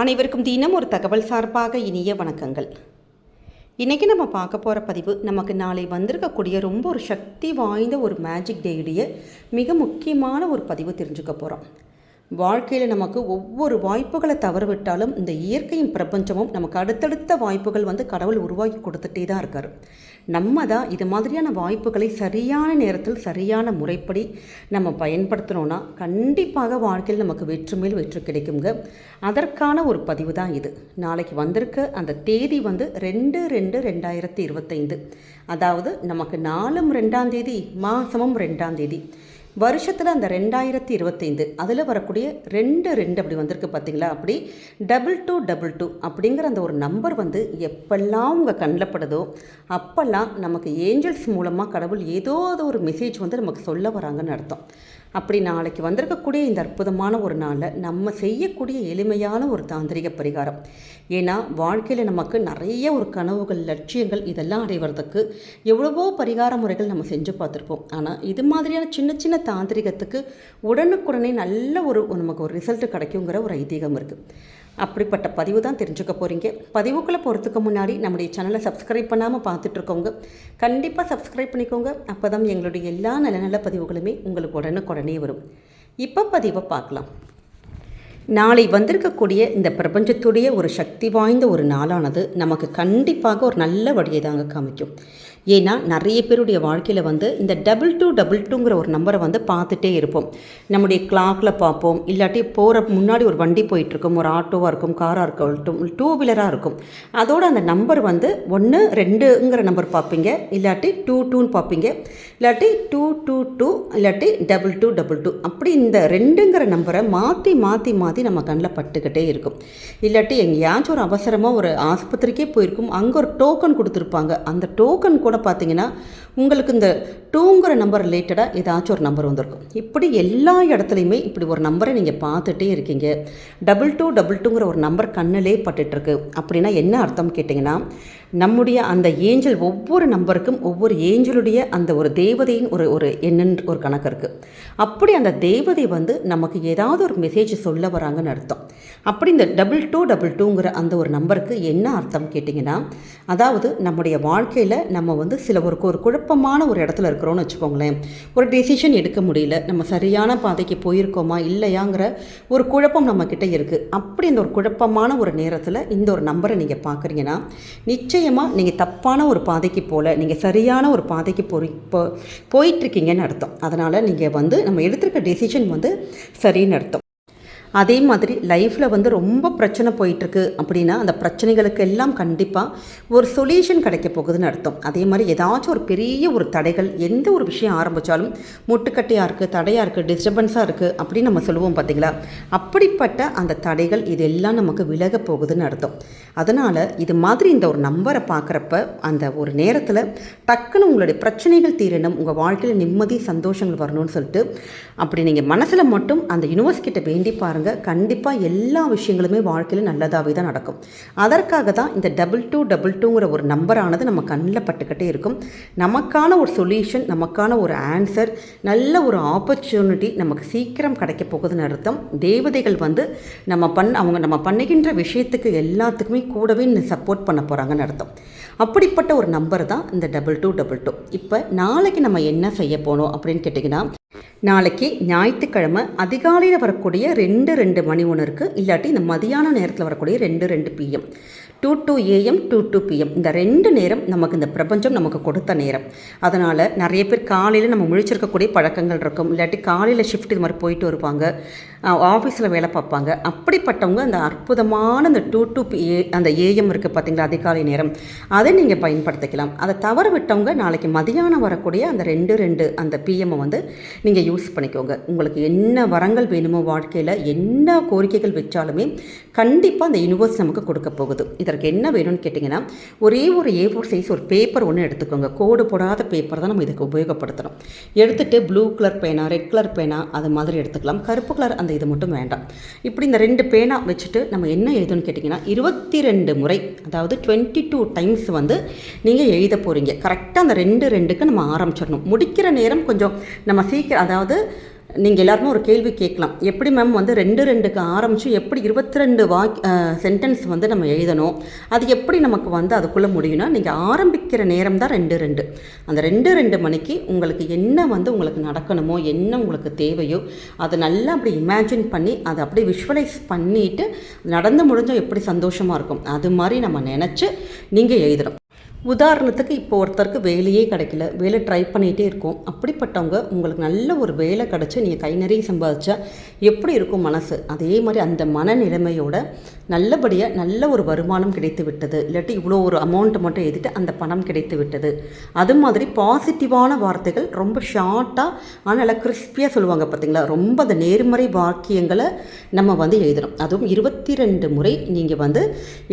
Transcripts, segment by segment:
அனைவருக்கும் தினம் ஒரு தகவல் சார்பாக இனிய வணக்கங்கள். இன்றைக்கி நம்ம பார்க்க போகிற பதிவு நமக்கு நாளை வந்திருக்கக்கூடிய ரொம்ப ஒரு சக்தி வாய்ந்த ஒரு மேஜிக் டேயுடைய மிக முக்கியமான ஒரு பதிவு தெரிஞ்சுக்க போகிறோம் வாழ்க்கையில் நமக்கு ஒவ்வொரு வாய்ப்புகளை தவறவிட்டாலும் இந்த இயற்கையும் பிரபஞ்சமும் நமக்கு அடுத்தடுத்த வாய்ப்புகள் வந்து கடவுள் உருவாக்கி கொடுத்துட்டே தான் இருக்கார். நம்ம தான் இது மாதிரியான வாய்ப்புகளை சரியான நேரத்தில் சரியான முறைப்படி நம்ம பயன்படுத்தினோன்னா கண்டிப்பாக வாழ்க்கையில் நமக்கு வெற்றி மேல் வெற்றி கிடைக்குங்க அதற்கான ஒரு பதிவு தான் இது. நாளைக்கு வந்திருக்க அந்த தேதி வந்து ரெண்டு ரெண்டு ரெண்டாயிரத்தி இருபத்தைந்து. அதாவது நமக்கு நாலும் ரெண்டாம் தேதி மாதமும் ரெண்டாம் தேதி. வருஷத்தில் அந்த ரெண்டாயிரத்தி இருபத்தைந்து அதில் வரக்கூடிய ரெண்டு ரெண்டு அப்படி வந்திருக்கு பார்த்தீங்களா அப்படி டபுள் டூ டபுள் டூ அப்படிங்கிற அந்த ஒரு நம்பர் வந்து எப்பெல்லாம் உங்கள் கண்ணப்படுதோ அப்போல்லாம் நமக்கு ஏஞ்சல்ஸ் மூலமாக கடவுள் ஏதோ ஒரு மெசேஜ் வந்து நமக்கு சொல்ல வராங்கன்னு அர்த்தம். அப்படி நாளைக்கு வந்திருக்கக்கூடிய இந்த அற்புதமான ஒரு நாளில் நம்ம செய்யக்கூடிய எளிமையான ஒரு தாந்திரிக பரிகாரம். ஏன்னா வாழ்க்கையில் நமக்கு நிறைய ஒரு கனவுகள் லட்சியங்கள் இதெல்லாம் அடைவதற்கு எவ்வளவோ பரிகார முறைகள் நம்ம செஞ்சு பார்த்துருப்போம். ஆனால் இது மாதிரியான சின்ன சின்ன தாந்திரிகத்துக்கு உடனுக்குடனே நல்ல ஒரு நமக்கு ஒரு ரிசல்ட் கிடைக்குங்கிற ஒரு ஐதீகம் இருக்குது அப்படிப்பட்ட பதிவு தான் தெரிஞ்சுக்க போகிறீங்க பதிவுக்குள்ளே போகிறதுக்கு முன்னாடி நம்முடைய சேனலை சப்ஸ்கிரைப் பண்ணாமல் பார்த்துட்ருக்கோங்க. கண்டிப்பாக சப்ஸ்கிரைப் பண்ணிக்கோங்க. அப்போ தான் எங்களுடைய எல்லா நல்ல நல்ல பதிவுகளுமே உங்களுக்கு உடனுக்குடனே வரும். இப்போ பதிவை பார்க்கலாம். நாளை வந்திருக்கக்கூடிய இந்த பிரபஞ்சத்துடைய ஒரு சக்தி வாய்ந்த ஒரு நாளானது நமக்கு கண்டிப்பாக ஒரு நல்ல வழியை தாங்க காமிக்கும். ஏன்னா நிறைய பேருடைய வாழ்க்கையில் வந்து இந்த டபுள் டூ டபுள் டூங்கிற ஒரு நம்பரை வந்து பார்த்துட்டே இருப்போம். நம்முடைய கிளாக்கில் பார்ப்போம். இல்லாட்டி போகிற முன்னாடி ஒரு வண்டி போயிட்டுருக்கும். ஒரு ஆட்டோவாக இருக்கும் காராக இருக்கட்டும் டூ வீலராக இருக்கும். அதோட அந்த நம்பர் வந்து ஒன்று ரெண்டுங்கிற நம்பர் பார்ப்பீங்க. இல்லாட்டி டூ டூன்னு பார்ப்பீங்க. இல்லாட்டி டூ டூ டூ இல்லாட்டி டபுள் டூ டபுள் டூ அப்படி இந்த ரெண்டுங்கிற நம்பரை மாற்றி மாற்றி மாற்றி நம்ம கண்ணில் பட்டுக்கிட்டே இருக்கும். இல்லாட்டி எங்கேயாச்சும் ஒரு அவசரமாக ஒரு ஆஸ்பத்திரிக்கே போயிருக்கும். அங்கே ஒரு டோக்கன் கொடுத்துருப்பாங்க. அந்த டோக்கன் கூட பார்த்தீங்கன்னா உங்களுக்கு இந்த டூங்கிற நம்பர் ரிலேட்டடாக ஏதாச்சும் ஒரு நம்பர் வந்திருக்கும். இப்படி எல்லா இடத்துலையுமே இப்படி ஒரு நம்பரை நீங்கள் பார்த்துட்டே இருக்கீங்க. டபுள் டூ டபுள் டூங்கிற ஒரு நம்பர் கண்ணிலே பட்டுட்ருக்கு அப்படின்னா என்ன அர்த்தம் கேட்டிங்கன்னா நம்முடைய அந்த ஏஞ்சல் ஒவ்வொரு நம்பருக்கும் ஒவ்வொரு ஏஞ்சலுடைய அந்த ஒரு தேவதையின் ஒரு ஒரு எண்ணன் ஒரு கணக்கு இருக்குது அப்படி அந்த தேவதை வந்து நமக்கு ஏதாவது ஒரு மெசேஜ் சொல்ல வராங்கன்னு அர்த்தம். அப்படி இந்த டபுள் டூ டபுள் டூங்கிற அந்த ஒரு நம்பருக்கு என்ன அர்த்தம் கேட்டிங்கன்னா அதாவது நம்முடைய வாழ்க்கையில் நம்ம வந்து சில ஒரு ஒரு குழப்பமான ஒரு இடத்துல இருக்கிறோன்னு வச்சுக்கோங்களேன். ஒரு டெசிஷன் எடுக்க முடியல நம்ம சரியான பாதைக்கு போயிருக்கோமா இல்லையாங்கிற ஒரு குழப்பம் நம்மக்கிட்ட இருக்குது அப்படி இந்த ஒரு குழப்பமான ஒரு நேரத்தில் இந்த ஒரு நம்பரை நீங்கள் பார்க்குறீங்கன்னா நிச்சயம் நிச்சயமாக நீங்கள் தப்பான ஒரு பாதைக்கு போகல நீங்கள் சரியான ஒரு பாதைக்கு போய் போ போயிட்டுருக்கீங்கன்னு அர்த்தம். அதனால் நீங்கள் வந்து நம்ம எடுத்திருக்க டெசிஷன் வந்து சரின்னு அர்த்தம். அதே மாதிரி லைஃப்பில் வந்து ரொம்ப பிரச்சனை போயிட்டுருக்கு அப்படின்னா அந்த பிரச்சனைகளுக்கு எல்லாம் கண்டிப்பாக ஒரு சொல்யூஷன் கிடைக்க போகுதுன்னு அர்த்தம். அதே மாதிரி ஏதாச்சும் ஒரு பெரிய ஒரு தடைகள் எந்த ஒரு விஷயம் ஆரம்பித்தாலும் முட்டுக்கட்டையாக இருக்குது தடையாக இருக்குது டிஸ்டர்பன்ஸாக இருக்குது அப்படின்னு நம்ம சொல்லுவோம் பார்த்தீங்களா அப்படிப்பட்ட அந்த தடைகள் இது எல்லாம் நமக்கு விலக போகுதுன்னு அர்த்தம். அதனால் இது மாதிரி இந்த ஒரு நம்பரை பார்க்குறப்ப அந்த ஒரு நேரத்தில் டக்குன்னு உங்களுடைய பிரச்சனைகள் தீரணும் உங்கள் வாழ்க்கையில் நிம்மதி சந்தோஷங்கள் வரணும்னு சொல்லிட்டு அப்படி நீங்கள் மனசில் மட்டும் அந்த யூனிவர்ஸ் கிட்ட வேண்டி பாருங்கள் கண்டிப்பாக எல்லா விஷயங்களுமே வாழ்க்கையில் நல்லதாகவே தான் நடக்கும். அதற்காக தான் இந்த டபுள் டூ டபுள் டூங்கிற ஒரு நம்பரானது நம்ம கண்ணில் பட்டுக்கிட்டே இருக்கும். நமக்கான ஒரு சொல்யூஷன் நமக்கான ஒரு ஆன்சர் நல்ல ஒரு ஆப்பர்ச்சுனிட்டி நமக்கு சீக்கிரம் கிடைக்க போகுதுன்னு அர்த்தம். தேவதைகள் வந்து நம்ம பண் அவங்க நம்ம பண்ணுகின்ற விஷயத்துக்கு எல்லாத்துக்குமே கூடவே சப்போர்ட் பண்ண போகிறாங்கன்னு அர்த்தம். அப்படிப்பட்ட ஒரு நம்பர் தான் இந்த டபுள் டூ டபுள் டூ இப்போ நாளைக்கு நம்ம என்ன செய்ய போனோம் அப்படின்னு கேட்டிங்கன்னா நாளைக்கு ஞாயிற்றுக்கிழமை அதிகாலையில் வரக்கூடிய ரெண்டு ரெண்டு மணி ஒன்று இருக்குது இல்லாட்டி இந்த மதியான நேரத்தில் வரக்கூடிய ரெண்டு ரெண்டு PM two two AM two two PM இந்த ரெண்டு நேரம் நமக்கு இந்த பிரபஞ்சம் நமக்கு கொடுத்த நேரம். அதனால் நிறைய பேர் காலையில் நம்ம முழிச்சிருக்கக்கூடிய பழக்கங்கள் இருக்கும். இல்லாட்டி காலையில் ஷிஃப்ட் இது மாதிரி போயிட்டு வருவாங்க. ஆஃபீஸில் வேலை பார்ப்பாங்க. அப்படிப்பட்டவங்க அந்த அற்புதமான அந்த டூ டூ ஏ அந்த ஏஎம் இருக்குது பார்த்தீங்களா அதிகாலை நேரம். அதை நீங்கள் பயன்படுத்திக்கலாம். அதை தவற விட்டவங்க நாளைக்கு மதியானம் வரக்கூடிய அந்த ரெண்டு ரெண்டு அந்த பிஎம்மை வந்து நீங்கள் யூஸ் பண்ணிக்கோங்க. உங்களுக்கு என்ன வரங்கள் வேணுமோ வாழ்க்கையில் என்ன கோரிக்கைகள் வச்சாலுமே கண்டிப்பாக அந்த யூனிவர்ஸ் நமக்கு கொடுக்க போகுது. இதற்கு என்ன வேணும்னு கேட்டிங்கன்னா ஒரே ஒரு ஏ ஃபோர் சைஸ் ஒரு பேப்பர் ஒன்று எடுத்துக்கோங்க. கோடு போடாத பேப்பர் தான் நம்ம இதுக்கு உபயோகப்படுத்துகிறோம் எடுத்துகிட்டு ப்ளூ கலர் பேனா ரெட் கலர் பேனா அது மாதிரி எடுத்துக்கலாம். கருப்பு கலர் அந்த இது மட்டும் வேண்டாம். இப்படி இந்த ரெண்டு பேனா வச்சுட்டு நம்ம என்ன எழுதணும்னு கேட்டிங்கன்னா இருபத்தி ரெண்டு முறை அதாவது டுவெண்ட்டி டூ டைம்ஸ் வந்து நீங்கள் எழுத போகிறீங்க கரெக்டாக அந்த ரெண்டு ரெண்டுக்கு நம்ம ஆரம்பிச்சிடணும். முடிக்கிற நேரம் கொஞ்சம் நம்ம சீக்கிரம் அதாவது நீங்கள் எல்லாருமே ஒரு கேள்வி கேட்கலாம். எப்படி மேம் வந்து ரெண்டு ரெண்டுக்கு ஆரம்பித்து எப்படி இருபத்தி ரெண்டு வாக் சென்டென்ஸ் வந்து நம்ம எழுதணும்? அது எப்படி நமக்கு வந்து அதுக்குள்ளே முடியும்னா நீங்கள் ஆரம்பிக்கிற நேரம் தான் ரெண்டு ரெண்டு. அந்த ரெண்டு ரெண்டு மணிக்கு உங்களுக்கு என்ன வந்து உங்களுக்கு நடக்கணுமோ என்ன உங்களுக்கு தேவையோ அதை நல்லா அப்படி இமேஜின் பண்ணி அதை அப்படியே விஷுவலைஸ் பண்ணிவிட்டு நடந்து முடிஞ்சால் எப்படி சந்தோஷமாக இருக்கும்? அது மாதிரி நம்ம நினச்சி நீங்கள் எழுதணும். உதாரணத்துக்கு இப்போ ஒருத்தருக்கு வேலையே கிடைக்கல. வேலை ட்ரை பண்ணிகிட்டே இருக்கோம். அப்படிப்பட்டவங்க உங்களுக்கு நல்ல ஒரு வேலை கிடச்சி நீங்கள் கை நிறைய சம்பாதிச்சா எப்படி இருக்கும் மனசு? அதே மாதிரி அந்த மனநிலைமையோட நல்லபடியாக நல்ல ஒரு வருமானம் கிடைத்து விட்டது. இல்லாட்டி இவ்வளோ ஒரு அமௌண்ட்டை மட்டும் எழுதிட்டு அந்த பணம் கிடைத்து விட்டது. அது மாதிரி பாசிட்டிவான வார்த்தைகள் ரொம்ப ஷார்ட்டாக ஆனால் கிறிஸ்பியாக சொல்லுவாங்க பார்த்தீங்களா ரொம்ப அந்த நேர்மறை வாக்கியங்களை நம்ம வந்து எழுதணும். அதுவும் இருபத்தி ரெண்டு முறை நீங்கள் வந்து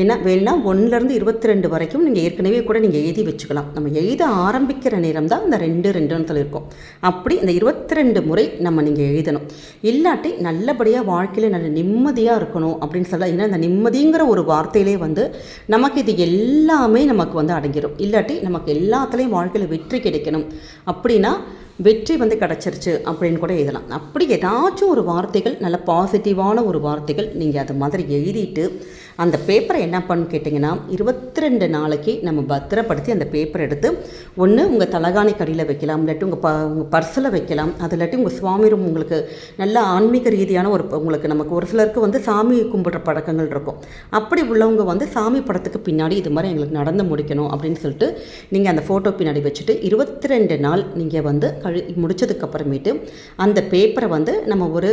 என்ன வேணா ஒன்றுலேருந்து இருபத்தி ரெண்டு வரைக்கும் நீங்கள் ஏற்கனவே கூட நீங்கள் எழுதி வச்சுக்கலாம். நம்ம எழுத ஆரம்பிக்கிற நேரம் தான் இந்த ரெண்டு ரெண்டுன்னு சொல்லியிருக்கோம் அப்படி இந்த இருபத்தி ரெண்டு முறை நம்ம நீங்கள் எழுதணும். இல்லாட்டி நல்லபடியாக வாழ்க்கையில் நல்ல நிம்மதியாக இருக்கணும் அப்படின்னு சொல்ல ஏன்னா இந்த நிம்மதிங்கிற ஒரு வார்த்தையிலே வந்து நமக்கு இது எல்லாமே நமக்கு வந்து அடங்கிடும் இல்லாட்டி நமக்கு எல்லாத்துலேயும் வாழ்க்கையில் வெற்றி கிடைக்கணும். அப்படின்னா வெற்றி வந்து கிடச்சிருச்சு அப்படின்னு கூட எழுதலாம். அப்படி ஏதாச்சும் ஒரு வார்த்தைகள் நல்ல பாசிட்டிவான ஒரு வார்த்தைகள் நீங்கள் அது மாதிரி எழுதிட்டு அந்த பேப்பரை என்ன பண்ணு கேட்டிங்கன்னா இருபத்தி ரெண்டு நாளைக்கு நம்ம பத்திரப்படுத்தி அந்த பேப்பர் எடுத்து ஒன்று உங்கள் தலகாணி கடியில் வைக்கலாம் இல்லாட்டி உங்கள் ப உங்கள் பர்சில் வைக்கலாம் அது இல்லாட்டி உங்கள் சுவாமி ரூம் உங்களுக்கு நல்ல ஆன்மீக ரீதியான ஒரு உங்களுக்கு நமக்கு ஒரு சிலருக்கு வந்து சாமி கும்பிட்ற பழக்கங்கள் இருக்கும். அப்படி உள்ளவங்க வந்து சாமி படத்துக்கு பின்னாடி இது மாதிரி எங்களுக்கு நடந்து முடிக்கணும் அப்படின்னு சொல்லிட்டு நீங்கள் அந்த ஃபோட்டோ பின்னாடி வச்சுட்டு இருபத்தி ரெண்டு நாள் நீங்கள் வந்து கழு முடிச்சதுக்கப்புறமேட்டு அந்த பேப்பரை வந்து நம்ம ஒரு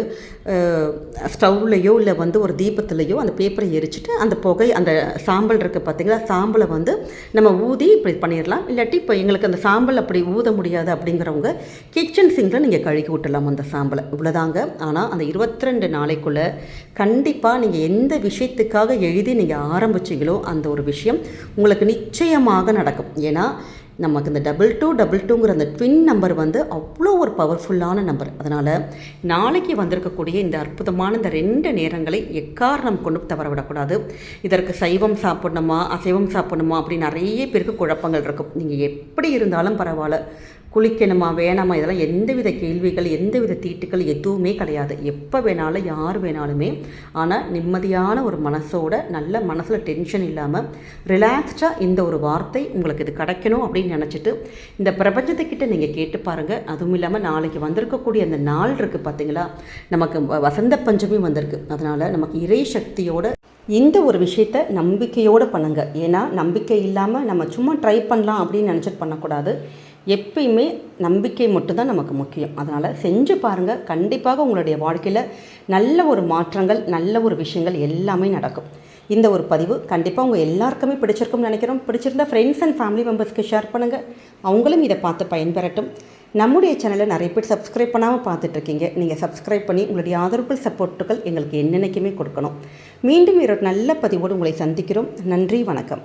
ஸ்டவ்லையோ இல்லை வந்து ஒரு தீபத்துலையோ அந்த பேப்பரை எரிச்சிட்டு அந்த புகை அந்த சாம்பல் இருக்குது பார்த்தீங்களா சாம்பலை வந்து நம்ம ஊதி இப்படி பண்ணிடலாம் இல்லாட்டி இப்போ எங்களுக்கு அந்த சாம்பல் அப்படி ஊத முடியாது அப்படிங்கிறவங்க கிச்சன் சிங்கில் நீங்கள் கழுகி விட்டுலாம் அந்த சாம்பலை. இவ்வளோதாங்க ஆனால் அந்த இருபத்தி ரெண்டு நாளைக்குள்ளே கண்டிப்பாக நீங்கள் எந்த விஷயத்துக்காக எழுதி நீங்கள் ஆரம்பிச்சிங்களோ அந்த ஒரு விஷயம் உங்களுக்கு நிச்சயமாக நடக்கும். ஏன்னா நமக்கு இந்த டபுள் டூ டபுள் டூங்கிற அந்த ட்வின் நம்பர் வந்து அவ்வளோ ஒரு பவர்ஃபுல்லான நம்பர் அதனால் நாளைக்கு வந்திருக்கக்கூடிய இந்த அற்புதமான இந்த ரெண்டு நேரங்களை எக்காரணம் கொண்டு தவற விடக்கூடாது இதற்கு சைவம் சாப்பிடணுமா அசைவம் சாப்பிடணுமா அப்படின்னு நிறைய பேருக்கு குழப்பங்கள் இருக்கும். நீங்கள் எப்படி இருந்தாலும் பரவாயில்ல. குளிக்கணுமா வேணாமா? இதெல்லாம் எந்தவித கேள்விகள் எந்தவித தீட்டுகள் எதுவுமே கிடையாது. எப்போ வேணாலும் யார் வேணாலுமே. ஆனால் நிம்மதியான ஒரு மனசோட நல்ல மனசில் டென்ஷன் இல்லாமல் ரிலாக்ஸ்டாக இந்த ஒரு வார்த்தை உங்களுக்கு இது கிடைக்கணும் அப்படின்னு நினச்சிட்டு இந்த பிரபஞ்சத்துக்கிட்ட நீங்கள் கேட்டு பாருங்கள் அதுவும் இல்லாமல் நாளைக்கு வந்திருக்கக்கூடிய அந்த நாள் இருக்குது பார்த்தீங்களா நமக்கு வசந்த பஞ்சமி வந்திருக்கு. அதனால் நமக்கு இறை சக்தியோட இந்த ஒரு விஷயத்த நம்பிக்கையோடு பண்ணுங்கள் ஏன்னா நம்பிக்கை இல்லாமல் நம்ம சும்மா ட்ரை பண்ணலாம் அப்படின்னு நினச்சிட்டு பண்ணக்கூடாது. எப்பயுமே நம்பிக்கை மட்டும்தான் நமக்கு முக்கியம். அதனால் செஞ்சு பாருங்கள் கண்டிப்பாக உங்களுடைய வாழ்க்கையில் நல்ல ஒரு மாற்றங்கள் நல்ல ஒரு விஷயங்கள் எல்லாமே நடக்கும். இந்த ஒரு பதிவு கண்டிப்பாக உங்கள் எல்லாருக்குமே பிடிச்சிருக்கும்னு நினைக்கிறோம். பிடிச்சிருந்தா ஃப்ரெண்ட்ஸ் அண்ட் ஃபேமிலி மெம்பர்ஸ்க்கு ஷேர் பண்ணுங்கள் அவங்களும் இதை பார்த்து பயன்பெறட்டும். நம்முடைய சேனலை நிறைய பேர் சப்ஸ்கிரைப் பண்ணாமல் பார்த்துட்ருக்கீங்க நீங்கள் சப்ஸ்கிரைப் பண்ணி உங்களுடைய ஆதரவுகள் சப்போர்ட்டுகள் எங்களுக்கு என்னென்னைக்குமே கொடுக்கணும். மீண்டும் ஒரு நல்ல பதிவோடு உங்களை சந்திக்கிறோம். நன்றி வணக்கம்.